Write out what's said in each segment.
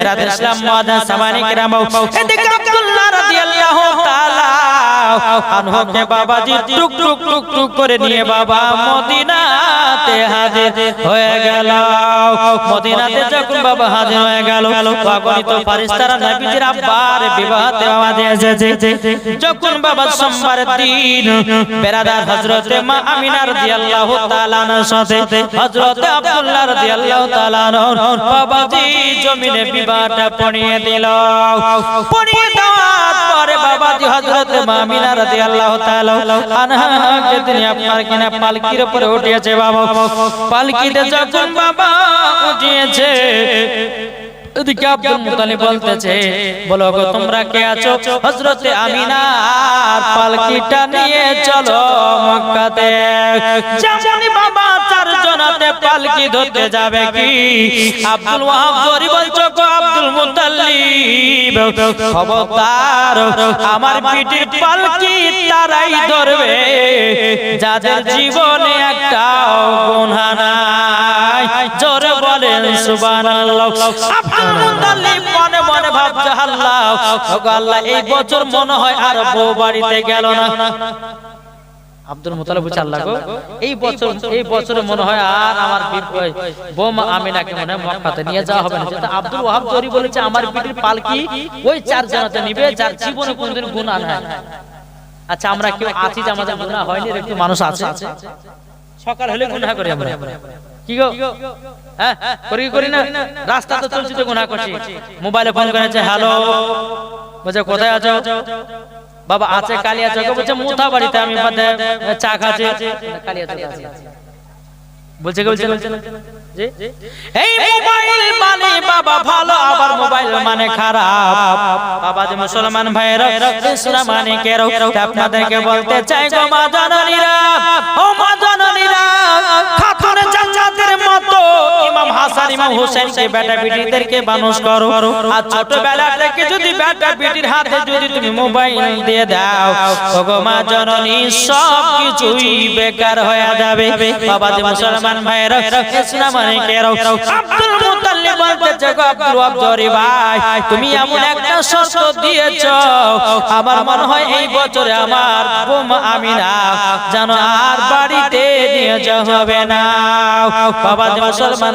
রাতে ইসলাম মুআদ্দিন সামানি কিরাম এদিকে আব্দুল্লাহ রাদিয়াল্লাহু তাআলা আনহকে বাবাজি টুক টুক টুক টুক করে নিয়ে বাবা মদিনাতে হাজির হয়ে গেল। মদিনাতে যখন বাবা হাজির হয়ে গেল অগণিত ফারিস্তারা নবীজির আব্বার বিবাহতে আওয়াজে এসেছে। যখন বাবা সোমবার দিন বেরাদার হযরতে মা আমিনা রাদিয়াল্লাহু তাআলা আনহার সাথে, হযরতে আব্দুল্লাহ রাদিয়াল্লাহু তাআলা আনহু বাবাজি জমিনে বিবাহটা পড়িয়ে দিল। পড়িয়ে দেওয়ার পরে বাবাজি হযরতে মা আমিনা রাদিয়াল্লাহু তাআলা আনহাকে তিনি আপনার কিনা পালকির উপরে উঠিয়েছে বাবা। পালকিতে যখন বাবা উঠিয়েছে, এদিকে আব্দুল মুতালিব বলতেছে, বলো গো, তোমরা কে আছো? হযরতে আমিনার পালকিটা নিয়ে চলো মক্কাতে। যেমনি বাবা চারজনাতে পালকি ধরতে যাবে কি? আব্দুল ওয়াহাব জরি বলছো গো আব্দুল মুতালিব খবরদার, আমার পিঠির পালকি তারাই ধরবে। যাদের জীবনে একটাও গুনাহ নাই, জোরে বলেন সুবহানাল্লাহ। আব্দুল মুতালিব মনে মনে ভাবছে আল্লাহ আল্লাহ, এই বছর মনে হয় আর বউ বাড়িতে গেল না। আব্দুল মুতালিব আল্লাহ গো। এই বছর এই বছরে মনে হয় আর আমার বৌমা আমিনাকে মনে হয় মক্কাতে নিয়ে যাওয়া হবে না। যেটা আব্দুল ওয়াহাব জরি বলেছে আমার পিঠির পালকি ওই চার জনাতে নিবে যার জীবনে কোনদিন গুনাহ নাই। আচ্ছা আমরা কেউ আছি যে আমাদের গুনাহ হয়নি একটু মানুষ আছে? সকাল হলে গুনাহ করি আমরা। কি গো? হ্যাঁ করি করি না? রাস্তাতে চলছি তো গুনাহ করছি। মোবাইলে ফোন করেছে হ্যালো। বলছে কোথায় আছো? বাবা আছে কালিয়া চক বলছে মুথা বাড়িতে আমি বাদে চা খাচ্ছি। কালিয়া চক আছে বলছে কি বলছে জি এই মোবাইল মানে বাবা ভালো আবার মোবাইল মানে খারাপ। বাবা যে মুসলমান ভাইয়েরা ইসলাম মানে কেরো আপনাদেরকে বলতে চাই গো মা জননীরা। ও মা জননীরা। ইমাম হাসান ইমাম হোসেনকে বেটা বেটিদেরকে মানুষ করো। আর ছোটবেলা থেকে যদি বেটা বেটির হাতে যদি তুমি মোবাইল দিয়ে দাও ওগো মা জননী সব কিছুই বেকার হয়ে যাবে। বাবা যে মুসলমান ভাইয়েরা ইসলাম কেরো আব্দুল মুতাল্লিব বলতেছে গো আব্দুল ওয়াহাব ভাই তুমি এমন একটা শর্ত দিয়েছ আমার মনে হয় এই বছরে আমার বোমা আমিনা জানো আর বাড়িতে নিয়ে যাওয়া হবে না। বাবা যে মুসলমান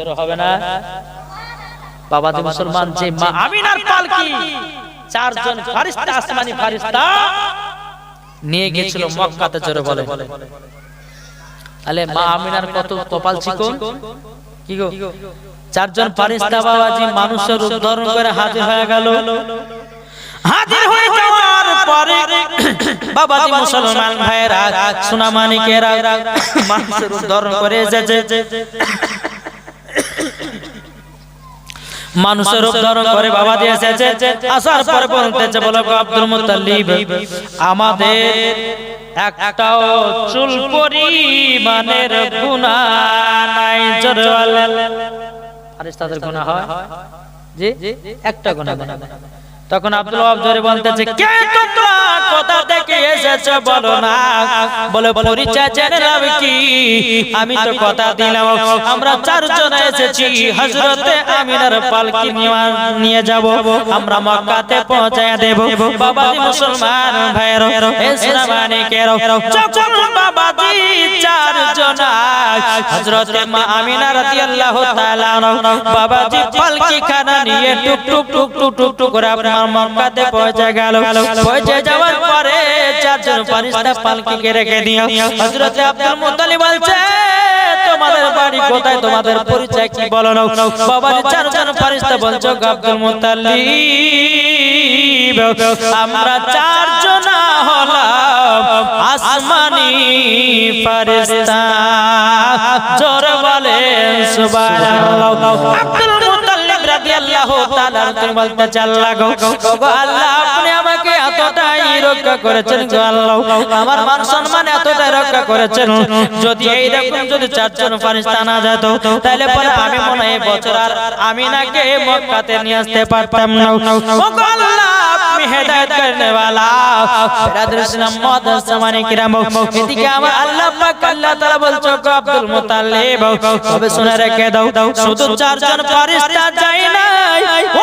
জোরে হবে না? বাবা যে মুসলমান যে মা আমিনার পালকি। চারজন ফারিস্তা আসমানি ফারিস্তা নিয়ে গিয়েছিল মক্কাতে জোরে বলে। আলে মা আমিনার কত কপাল চিকন? কি গো? চারজন ফারিস্তা বাবাজি মানুষের রূপ ধারণ করে হাজির হয়ে গেল। হাজির হয়ে যাওয়ার পরে বাবাজি মুসলমান ভাইরা সোনামানিকেরা মানুষের রূপ ধারণ করে এসেছে মানুষের রূপ ধারণ করে বাবা দিয়ে এসেছে। আসার পর বলতেছে, বলো আব্দুল মুতালিব আমাদের একটাও চুল পরিমাণের গুণা নাই, জরওয়াল। আরে, তাদের গুণা হয়? জি? একটা গুণা গুনাহ তখন আব্দুল ওয়াহাব জোরে বলতেছে, কে তোমরা? কোথা থেকে এসেছ বলো না। বলে, পরিচয় জেনে নাও কি? আমি তো কথা দিলাম। আমরা চারজন এসেছি। হযরতে আমিনার পালকি নিয়ে- যাব। আমরা মক্কাতে পৌঁছায় দেব। বাবাজি মুসলমান ভাইয়ের ইসলামানিকের যখন বাবাজি চারজন হযরতে মা আমিনা রাদিয়াল্লাহু তাআলা আনহা, বাবাজি পালকি খানা নিয়ে টুক টুক টুক টুক টুক করে মক্কাতে পৌঁছে গেল। পৌঁছে যাওয়ার পরে চারজন ফারিস্তা পালকিকে রেখে দিও হযরতে আব্দুল মুত্তালিব বলছে, তোমাদের বাড়ি কোথায়? তোমাদের পরিচয় কি বলো না বাবার চারজন ফারিস্তা বলছো আব্দুল মুত্তালিব, আমরা চারজন হলাম আসমানি ফারিস্তা। জোরে বলেন, সুবহানাল্লাহ। আব্দুল মুত্তালিব রাদিয়াল্লাহু রাদিয়াল্লাহু তাআলা তিনি বলতে চাল্লা গো গো আল্লাহ আপনি আমাকে এতটাই রক্ষা করেছেন গো আল্লাহ। আমার মান সম্মান এতটাই রক্ষা করেছেন। যদি এই রকম যদি চারজন ফেরেশতা না যেত, তাহলে পরে আমি মনে হয় বছর আর আমিনাকে মক্কাতে নিয়ে আসতে পারতাম না। আল্লাহ হেদায়েত করনে वाला বিরাদর ইসলাম মুআদ্দাস সামানে কিরাম এদিকে আমার আল্লাহ পাক আল্লাহ তাআলা বলছো গো আব্দুল মুতাল্লিব তবে শুনে রেখে দাও, শুধু চারজন ফেরেশতা যায় নাই। ও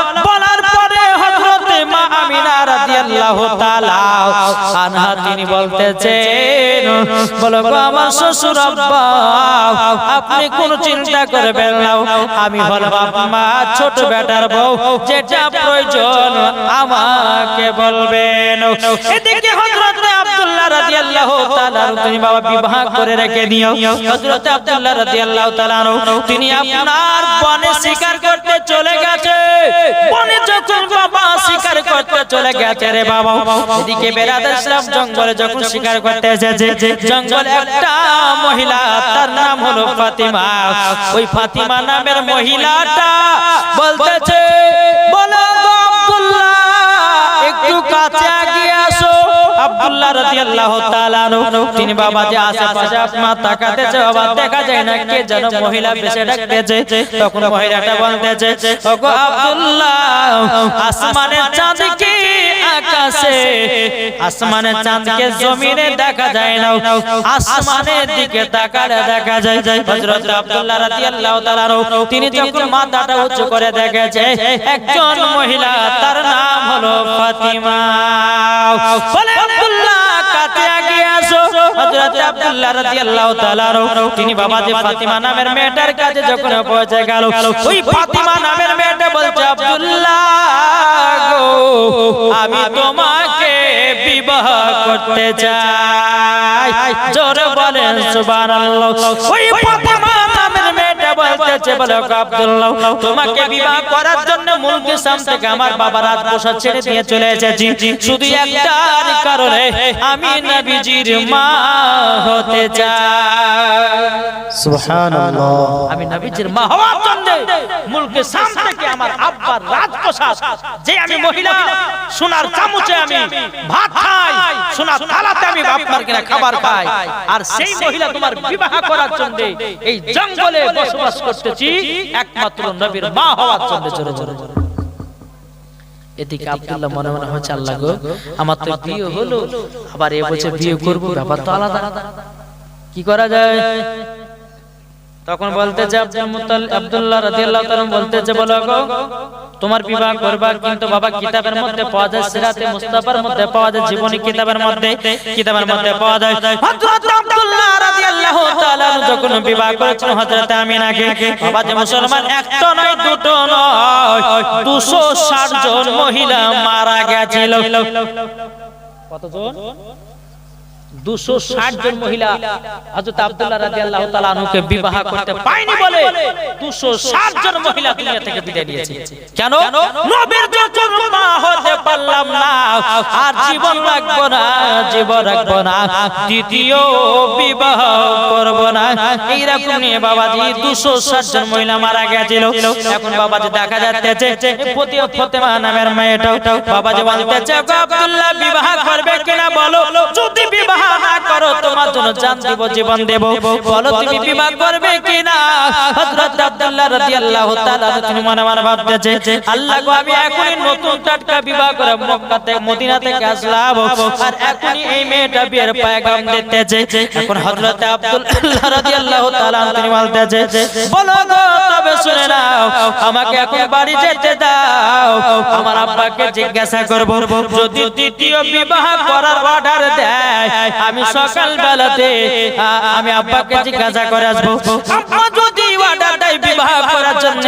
তিনি বলতেছেন, বলো আমার শ্বশুর আপনি কোনো চিন্তা করবেন না, আমি হলাম মা ছোট বেটার বউ, যেটা প্রয়োজন আমাকে বলবেন। রাদিয়াল্লাহু তাআলা তুমি বাবা বিবাহ করে রেখে দিও। হযরত আব্দুল্লাহ রাদিয়াল্লাহু তাআলা তিনি আপনার বনে শিকার করতে চলে গেছে। বনে যখন বাবা শিকার করতে চলে গেছে রে বাবা এদিকে বেরাদার ইসলাম জঙ্গলে যখন শিকার করতে এসেছে জঙ্গলে একটা মহিলা তার নাম হলো ফাতিমা। ওই ফাতিমা নামের মহিলাটা বলতেছে আব্দুল্লাহ রাদিয়াল্লাহু তাআলা আনহু, তিনি বাবা যে আশেপাশে আপনার তাকাতেছে বাবা দেখা যায় না কে যেন মহিলা বেশে ডাকতেছে। তখন মহিলাটা বলতেছে, ওগো আব্দুল্লাহ আসমানের চাঁদ কি আকাশে? আসমানের চাঁদকে জমিনে দেখা যায় না। আসমানের দিকে তাকালে দেখা যায়। হযরত আব্দুল্লাহ রাদিয়াল্লাহু তাআলা আনহু, তিনি যখন মাথাটা উঁচু করে দেখেছে, একজন মহিলা তার নাম হলো ফাতিমা। বলে হযরত আব্দুল্লাহ রাদিয়াল্লাহু তাআলা তিনি বাবা যে ফাতিমা নামের মেয়েটার কাছে যখন পৌঁছে গেল, ওই ফাতিমা নামের মেয়েটা বলছে, আব্দুল্লাহ গো, আমি তোমাকে বিবাহ করতে চাই। জোরে বলেন, সুবহানাল্লাহ। ওই ফাতিমা বলতেছে বলে আব্দুল্লাহ তোমাকে বিবাহ করার জন্য মুলকি সাম থেকে আমার বাবা রাজপ্রসাদ ছেড়ে দিয়ে চলে এসেছি। শুধু একটার কারণে আমি নবীজির মা হতে চাই। সুবহানাল্লাহ। আমি নবীজির মা হওয়ার জন্য মুলকে সাম থেকে আমার আব্বার রাজপ্রসাদ যে আমি মহিলা সোনার চামচে আমি ভাত খাই সোনার থালাতে আমি বাপমার কিনা খাবার খাই। আর সেই মহিলা তোমার বিবাহ করার জন্য এই জঙ্গলে বসবাস করতেছি, একমাত্র নবীর মা হওয়ার জন্য জোরে চলে এদিকে আব্দুল্লাহ মনে মনে হচ্ছে, আল্লাহ গো, আমার তো বিয়ে হলো, আবার এ বছর বিয়ে করব, ব্যাপার তো আলাদা। কি করা যায়? তখন বলতেছে আব্দুল্লাহ রাদিয়াল্লাহু তাআলা বলতেছে বলো গো, তোমার বিবাহ করবা কিন্তু বাবা কিতাবের মধ্যে পাওয়া যায়, সিরাতে মুস্তাফার মধ্যে পাওয়া যায়, জীবনী কিতাবের মধ্যে কিতাবের মধ্যে পাওয়া যায়। হযরত আব্দুল্লাহ রাদিয়াল্লাহু তাআলা যখন বিবাহ করেছেন হযরত আমিনাকে, বাবা যে মুসলমান, একটা নয়, দুটো নয় 260 জন মহিলা মারা গেছিল। কতজন? ষাট জন মহিলা মারা গেছিল। এখন দেখা যাচ্ছে নামের বিবাহ করবে কিনা বলো? যদি বিবাহ করো তোমার জন্য জান দেব, জীবন দেব। বলো তুমি বিবাহ করবে কিনা? হযরত আব্দুল্লাহ রাদিয়াল্লাহু তাআলা তিনি মনে মনে ভাবতেছে, আল্লাহ গো, আমি এখনই নতুন টাটকা বিবাহ করে মক্কা থেকে মদিনা থেকে আসলাম। আর এখনই এই মেয়েটা বিয়ের পয়গাম দিতেছে। এখন হযরত আব্দুল্লাহ রাদিয়াল্লাহু তাআলা তিনি বলতেছে, বলো গো, তবে শুনে নাও, আমাকে এখন বাড়ি যেতে দাও। আমার আব্বাকে জিজ্ঞাসা করব, যদি দ্বিতীয় বিবাহ করার অর্ডার দেয়, আমি সকাল বেলাতে আমি আব্বাকে জিজ্ঞাসা করে আসব যদি দেয় বিবাহ করার জন্য,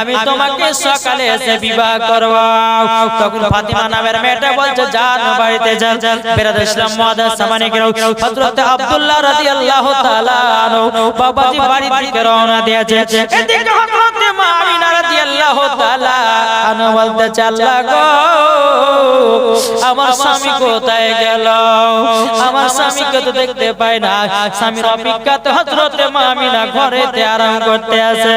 আমি তোমাকে সকালে এসে বিবাহ করব। তখন ফাতিমা নামের মেয়েটা বলছে বাড়িতে যান। বেরাদ ইসলাম হযরত আব্দুল্লাহ রাদিয়াল্লাহু তাআলা বাবাজি বাড়ি থেকে রওনা দিয়েছে। এদিকে হযরত আমার স্বামী কোথায় গেল? আমার স্বামীকে তো দেখতে পাই না। স্বামীর অপেক্ষাতে আরাম করতে আছে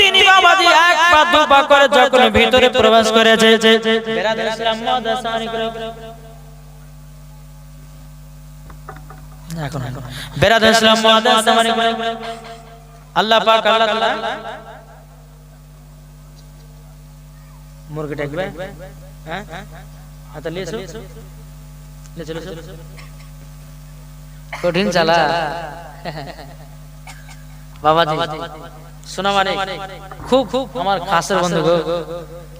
তিনি যখন ভিতরে প্রবেশ করে এখন আল্লাহ পাক আল্লাহ তাআলা হ্যাঁ? হাতে কঠিন চালা। মানে খুব খুব আমার খাসের বন্ধু গো।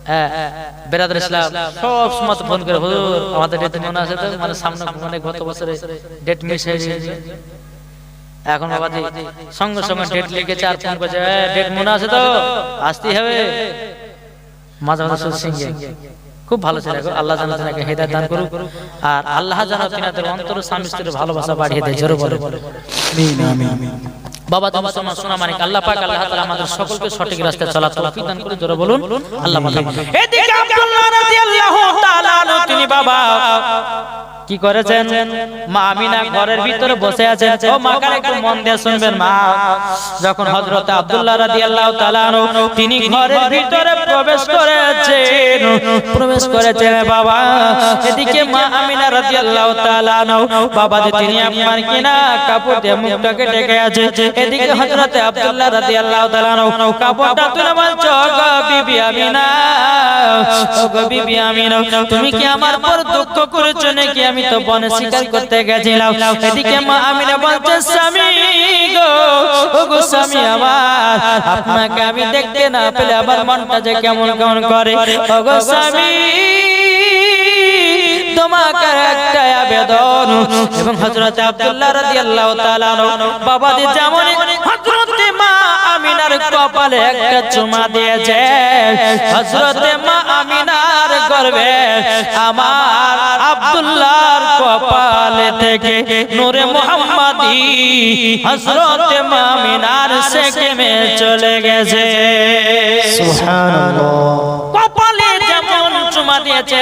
হ্যাঁ।, হ্যাঁ, হ্যাঁ। বেরাদার ইসলাম সব সময় ফোন করে হুজুর আমাদের ডেট মনে আছে তো? মানে সামনে মানে গত বছরে ডেট মিস হয়ে গেছে এখন বাবাজি সঙ্গে সঙ্গে ডেট লিখেছে আর ফোন করছে ডেট মনে আছে তো? আসতেই হবে। মাঝে মাঝে সিঙ্গে খুব ভালো ছেলে গো। আল্লাহ জানা তাকে হেদায়েত দান করুক। আর আল্লাহ জানা তিনাদের অন্তর স্বামী স্ত্রীর ভালোবাসা বাড়িয়ে দেয়। জোরে বলে আমিন আমিন বাবা তুমি তোমার শোনা মানে আল্লাহ পাক আল্লাহ তাআলা আমাদের সকলকে সঠিক রাস্তায় চলার তৌফিক দান করে জোরে বলুন। আল্লাহ পাক এদিকে আব্দুল্লাহ রাদিয়াল্লাহু তাআলা তিনি বাবা কি করেছেন? মা আমিনা ঘরের ভিতরে বসে আছেন। ও মা কারে একটু মন দিয়ে শুনবেন, মা। যখন হযরত আব্দুল্লাহ রাদিয়াল্লাহু তাআলা আনহু, তিনি ঘরের ভিতরে প্রবেশ করেছেন। প্রবেশ করেছেন বাবা। এদিকে মা আমিনা রাদিয়াল্লাহু তাআলা আনহু, বাবা যে তিনি আপনার কিনা কাপড় দিয়ে মুখটাকে ঢেকে আছে। এদিকে হযরত আব্দুল্লাহ রাদিয়াল্লাহু তাআলা আনহু, কাপড়টা তুলে বলছো গো বিবি আমিনা, ও বিবি আমিনা, তুমি কি আমার পর দুঃখ করেছ নাকি আমি তো বনে শিকার করতে গেছিলাম। এদিকে মা আমিনা বলছে স্বামী গো স্বামী আমার আপনাকে আমি দেখতে না পেলে আমার মনটা যে কেমন কেমন করে? ও গো স্বামী তোমাকে একটা আবেদন। এবং হযরত আব্দুল্লাহ রাদিয়াল্লাহু তাআলা বাবা যেমন হযরত আমিনার কপালে একটা চুমা দিয়েছে। হজরতে মা আমিনার গর্বে আমার আব্দুল্লাহর কপালে থেকে নূরে মোহাম্মদি হজরতে মা আমিনার সেকেমে চলে গেছে। সুবহানাল্লাহ। কপালে চুমা দিয়েছে।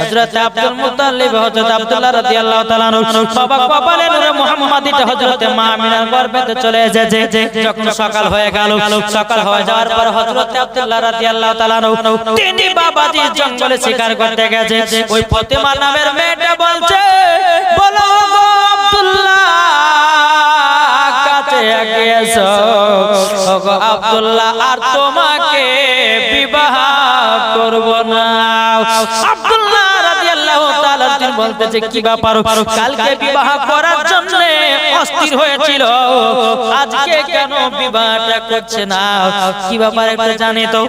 হযরত আব্দুল মুত্তালিব, হযরত আব্দুল্লাহ রাদিয়াল্লাহু তাআলা বাবা কপালে নূরে মুহাম্মাদিতে হযরত মা আমিনার চলে এসেছে। যখন সকাল হয়ে গেল, সকাল হয়ে যাওয়ার পর হযরত আব্দুল্লাহ রাদিয়াল্লাহু তাআলা তিনি বাবাজি জঙ্গলে শিকার করতে গেছে। ওই ফাতেমা নামের মেয়েটা বলছে, বলো আব্দুল্লাহ আব্দুল্লাহ আর তোমাকে বিবাহ করব না। আব্দুল্লাহ তাআলা তিনি বলতেছে, কি ব্যাপার? কালকে বিবাহ করার জন্য অস্থির হয়েছিল। আজকে কেন বিবাহটা করছে না? কি ব্যাপার একটু জানি তো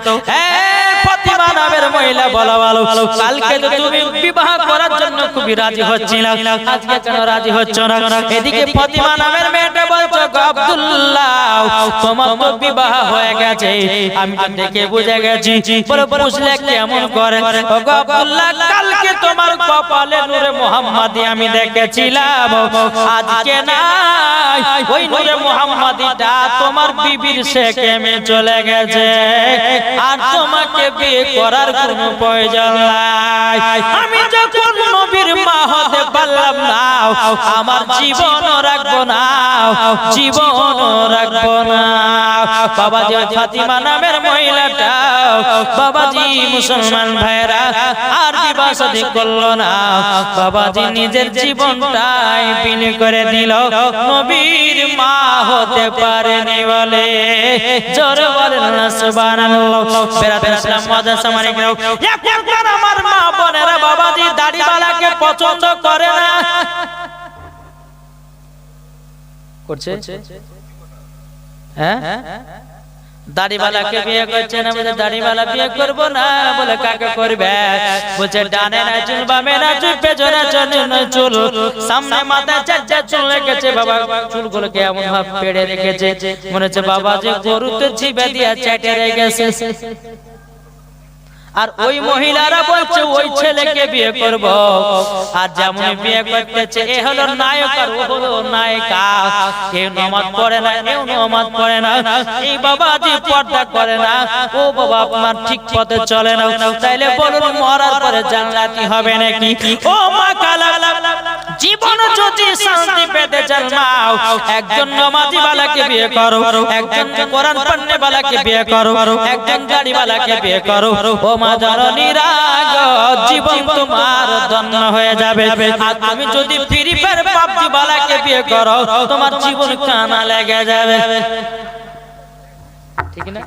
ফাতিমা নামের মহিলা, বলা ভালো। কালকে তো তুমি বিবাহ করার জন্য খুবই রাজি হচ্ছিল। আজকে কেন রাজি হচ্ছ না? এদিকে ফাতিমা নামের মেয়েটা বলছো আব্দুল্লাহ, তোমার তো বিবাহ হয়ে গেছে। আমি তো দেখে বুঝে গেছি। বলে, বুঝলে কেমন করে? আব্দুল্লাহ, কালকে তোমার কপালে নূরে মুহাম্মাদি আমি দেখেছিলাম। আজকে নাই। ওই নূরে মুহাম্মাদিটা তোমার বিবির সেকেমে চলে গেছে। আর তোমাকে বিয়ে করার কোনো প্রয়োজন নাই। আমি যখন নবীর মা হতে পারলাম না, আমার জীবন রাখব না, জীবন রাখব না। বাবাজি ফাতিমা নামের মহিলাটা, বাবাজি মুসলমান ভাইরা আর বিবাহ শাদী করল না বাবাজি নিজের জীবনটাই বিলি করে দিল। নবীর মা হতে পারেনি বলে। জোরে বলেন না সুবহানাল্লাহ। বেরাদের ইসলাম মাদ্রাসা সামানিক রাও। এখন আমার মা বোনেরা বাবাজি দাড়িওয়ালাকে পছন্দ করে না। করছে? হ্যাঁ? দাড়িওয়ালাকে বিয়ে করছে না বলে দাড়িওয়ালা বিয়ে করব না বলে কাকে করবে? বলছে ডানে না চুল বামে না চুল পেছনে চুল সামনে মাথায় চার চার চুল রেখেছে বাবা। চুলগুলোকে এমন ভাব পেড়ে রেখেছে। মনে হচ্ছে বাবা যে গরুতে জিবে দিয়া চেটে রেখেছে। আর ওই মহিলারা বলছে ওই ছেলেকে বিয়ে করব। আর যেমন বিয়ে করতেছে এ হলো নায়ক আর ও হলো নায়িকা। কেউ নামাজ পড়ে না কেউ নামাজ পড়ে না। এই বাবাজি পর্দা করে না। ও বাবা আপনার ঠিক পথে চলে না। তাইলে বলুন মরার পরে জান্নাতি হবে নাকি? ও মা কালা জীবন যদি শান্তি পেতে চান মাও একজন নামাজি বালাকে বিয়ে করো একজন কোরআন পড়নে বালাকে বিয়ে করো একজন গাড়ি বালাকে বিয়ে করো। ও মা জীবন তোমার ধন্য হয়ে যাবে। আর তুমি যদি ফ্রি ফায়ার পাবজি বালাকে বিয়ে করো তোমার জীবন কানা লেগে যাবে। ঠিক না?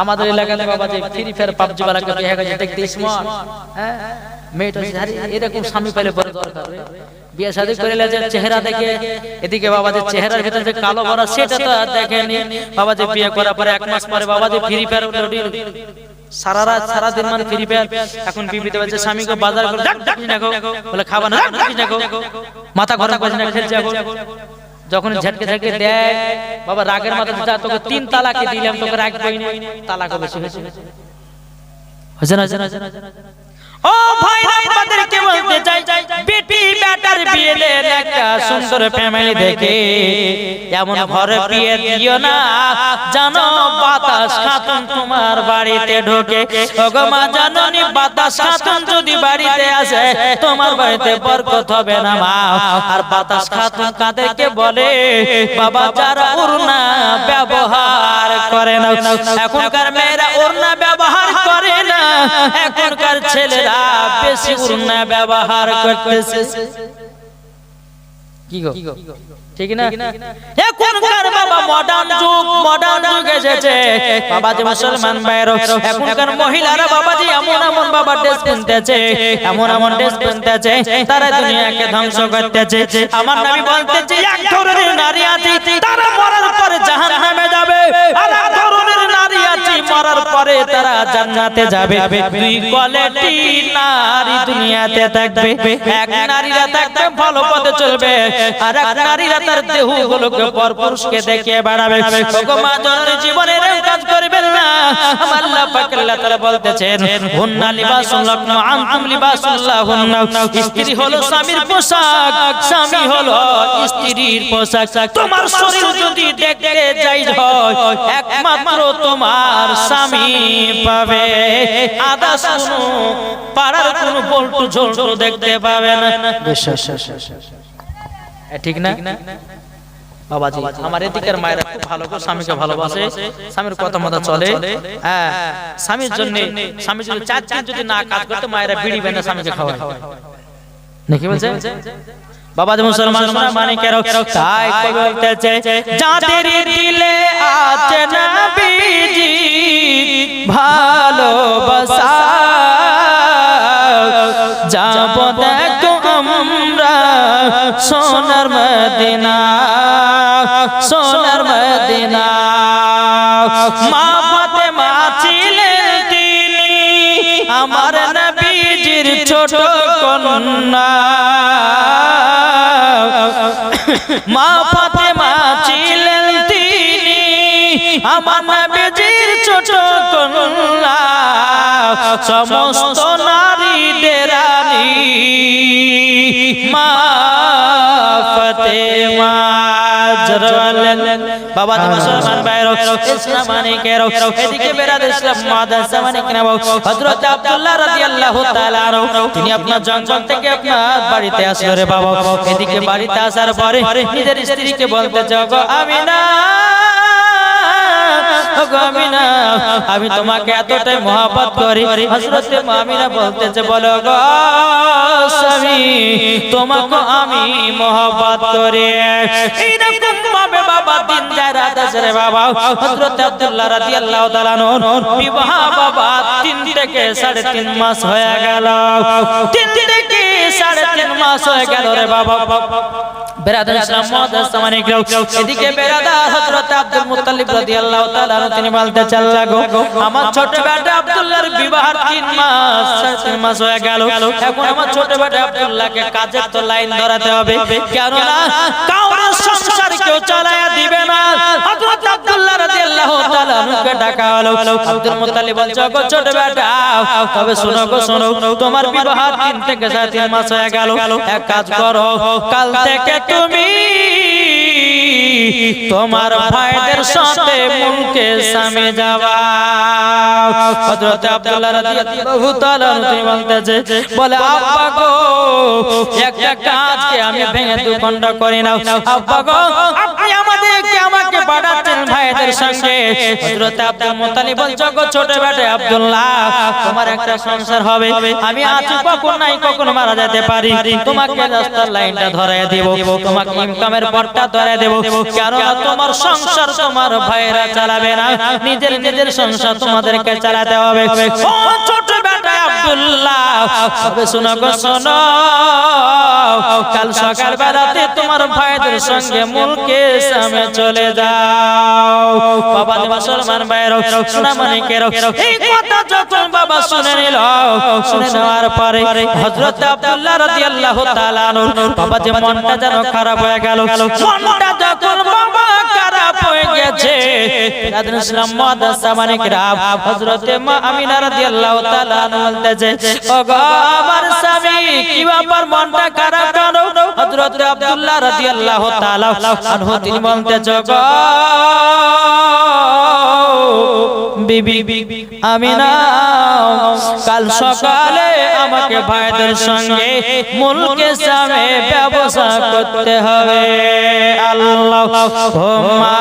আমাদের এলাকাতে বাবা যে ফ্রি ফায়ার পাবজি বালাকে বিয়ে গেছে। দেখতে স্মার্ট হ্যাঁ? মেয়েটা এরকম স্বামী পেলে বড় দরকার বিয়ে শাদী করে যে চেহারা দেখে এদিকে বাবা যে চেহারার ভিতরে যে কালো ভরা সেটা তো দেখেনি। বাবা যে বিয়ে করার পরে এক মাস পরে বাবা যে ফ্রি ফায়ার সারা সারা দিন মানে ফ্রি ফায়ার এখন বিবিতে বলছে স্বামীকে বাজার করে ডাক ডাক গো বলে খাবা না ডাক গো মাথা গরম করে খেলছে গো যখন ঝটকে ঝটকে দেয় বাবা রাগের মাথা যা তোকে তিন তালাকে দিলাম তোকে রাখবই না তালাক বেশি হয়েছে হয়েছে না ও ভাই আপনাদেরকে বলতে চাই সুন্দর ফ্যামিলি দেখে এমন ঘরে বিয়ে দিও না জানো বাতাস খাতুন তোমার বাড়িতে ঢোকে। ওগো মা জাননি বাতাস খাতুন যদি বাড়িতে আসে তোমার বাড়িতে বরকত হবে না মা। আর বাতাস খাতুন কাদেরকে বলে বাবা যারা উড়না ব্যবহার করে না এখনকার মেয়েরা উড়না ব্যবহার করে না। এখনকার ছেলেরা বেশি উড়না ব্যবহার করতেছে। কি গো? ঠিক না? এখনকার বাবা মডার্ন যুগ মডার্ন যুগ এসেছে। বাবা যে মুসলমান ভাইয়েরও এখনকার মহিলারা বাবাজি এমন এমন বাবা ড্রেস কিনতেছে এমন এমন ড্রেস কিনতেছে তারা দুনিয়াকে ধ্বংস করতেছে। আমার নবী বলতেছে এক ধরনের নারী আছে তারা মরার পরে জাহান্নামে যাবে। আর এক ধরনের নারী আছে মরার পরে তারা জান্নাতে যাবে। দুই কোয়ালিটি নারী দুনিয়াতে থাকবে। এক নারীরা থাকবে, ভালো পথে চলবে। আর এক নারীরা তার দেহ গুলোকে পর পুরুষকে দেখিয়ে বাড়াবে। ওগো মা, জননী জীবনের কাজ করবেন না। আল্লাহ পাক আল্লাহ তাআলা বলতেছেন, হুন্না লিবাসুল লাকুম আনতুম লিবাসুল লাহুন্না স্ত্রী হলো স্বামীর পোশাক, স্বামী হলো স্ত্রীর পোশাক। তোমার শরীর যদি দেখতে যাই হয়, একমাত্র তোমার স্বামী পাবে। আদা শুনো পাড়ার কোনো বল্টু ঝোল্টু দেখতে পাবে না। ঠিক না? আমার এদিকের ভালোবাসে। স্বামীর হ্যাঁ জন্য যদি না বাবা যে মুসলমান মানে কেন তাই বলতেছে যাদের দিলে আছে নবীজি ভালোবাসা। যাব দেখো আমরা সোনার মদিনা সোনার মদিনা। মা ছিলেন তিনি আমার নবীজির ছোট কন্যা। মা ফাতেমা ছিলেন আমার নবীজির ছোট কন্যা, সমস্ত নারীদের রানী মা, ফাতেমা বাবা মুসলমান ভাইরো ইসলাম মানিকেরো এদিকে বেরাদ ইসলাম মাদ্রাসা মানিক নাও হযরত আব্দুল্লাহ রাদিয়াল্লাহু তাআলা তিনি আপনার জঙ্গল থেকে আপনার বাড়িতে বাবা। আসার পরে নিজের স্ত্রীকে বলতে যাও গো আমিনা আমি তোমাকে এতটাই মহাব্বত করি। হযরত আমিনা বলতেছে, বলো গো স্বামী, তোমাকে আমি মহাব্বত করি। তিন সাড়ে তিন মাস হয়ে গেল। তিন সাড়ে তিন মাস হয়ে গেল রে বাবা। বেরাদার ইসলাম মুআদ্দাস সামানিক এদিকে বেরাদার হযরত আব্দুল মুত্তালিব রাদিয়াল্লাহু তাআলা তিনি বলতে চাল লাগো আমার ছোট বেটা আব্দুল্লাহর বিবাহের 3 মাস 3 মাস হয়ে গেল। এখন আমার ছোট বেটা আব্দুল্লাহকে কাজের তো লাইন ধরাতে হবে। কেন না কারও সংসার কেউ চালায়া দিবে না। হযরত রাদিয়াল্লাহু তাআলা আনহুকে ডাকা হলো আব্দুল মুত্তালিব বলছে গো ছোট বেটা, তবে শোনো গো, শোনো, তোমার বিবাহ তিন থেকে সাড়ে তিন মাস হয়ে গেল। এক কাজ করো, কাল থেকে তুমি তোমার ভাইদের সাথে মুলকে সামে যাবা হযরত আব্দুল্লাহ রাদিয়াল্লাহু তাআলা তিনি বলতেছে বলে আব্বা গো একটা কাজকে আমি ভেঙে দু করে নাও। আব্বা গো আপনি আমাদেরকে আমাকে পাঠাচ্ছেন ভাইদের সঙ্গে। হযরত আব্দুল মুত্তালিব বলছো গো ছোট বেটা আব্দুল্লাহ তোমার একটা সংসার হবে। আমি আছি কখন নাই কখন মারা যেতে পারি। তোমাকে রাস্তার লাইনটা ধরায় দেব। তোমাকে ইনকামের পথটা ধরায় দেব। তোমার সংসার তোমার ভাইরা চালাবে না। নিজের নিজের সংসার তোমাদেরকে চালাতে হবে। ছোট বাবা যে মনটা যেন খারাপ হয়ে গেল মনটা খারাপ হয়ে গেছে। মা আমার স্বামী, কি ব্যাপার? মনটা খারাপ কেন? হযরত আব্দুল্লাহ রাদিয়াল্লাহু তাআলা আনহু, তিনি বিবি আমি না কাল সকালে আমাকে ভাইদের সঙ্গে মুলকে সামে ব্যবসা করতে হবে। আল্লাহ হুম্মা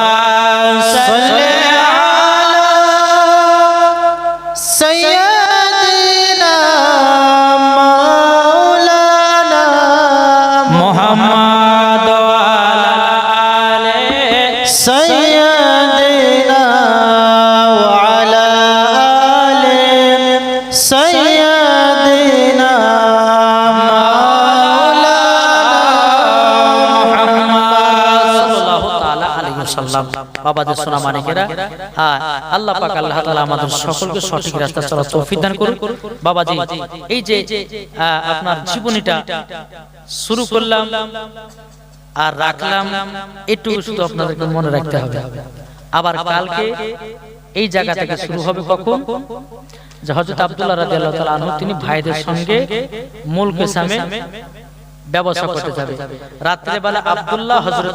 বাবাদের সোনা মানিকেরা হ্যাঁ আল্লাহ পাক আল্লাহ তাআলা আমাদের সকলকে সঠিক রাস্তা চলার তৌফিক দান করুন। বাবাজি এই যে আপনার জীবনীটা শুরু করলাম আর রাখলাম একটু শুধু আপনাদেরকে মনে রাখতে হবে। আবার কালকে এই জায়গা থেকে শুরু হবে কখন? যে হযরত আব্দুল্লাহ রাদিয়াল্লাহু তাআলা আনহু তিনি ভাইদের সঙ্গে মূল কেসামে ব্যবসা করতে যাবে। রাত্রে বেলা আব্দুল্লাহ হযরত